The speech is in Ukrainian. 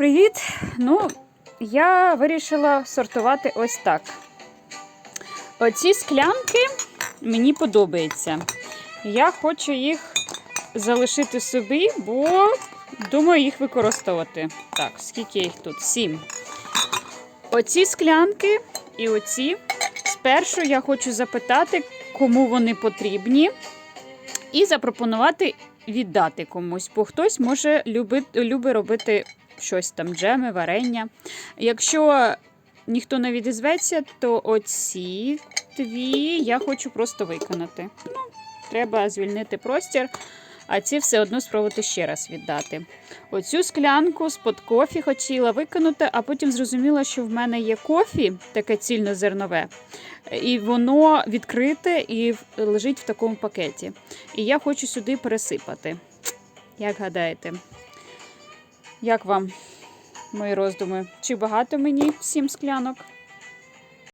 Привіт! Ну, я вирішила сортувати ось так. Оці склянки мені подобаються. Я хочу їх залишити собі, бо думаю їх використовувати. Так, скільки їх тут? Сім. Оці склянки і оці. Спершу я хочу запитати, кому вони потрібні, і запропонувати віддати комусь, бо хтось може любить, любить робити щось там, джеми, варення. Якщо ніхто не відізветься, то оці дві я хочу просто виконати. Ну, треба звільнити простір, а ці все одно спробувати ще раз віддати. Оцю склянку з-под кофі хотіла викинути, а потім зрозуміла, що в мене є кофі, таке цільнозернове, і воно відкрите і лежить в такому пакеті. І я хочу сюди пересипати. Як гадаєте? Як вам мої роздуми? Чи багато мені сім склянок?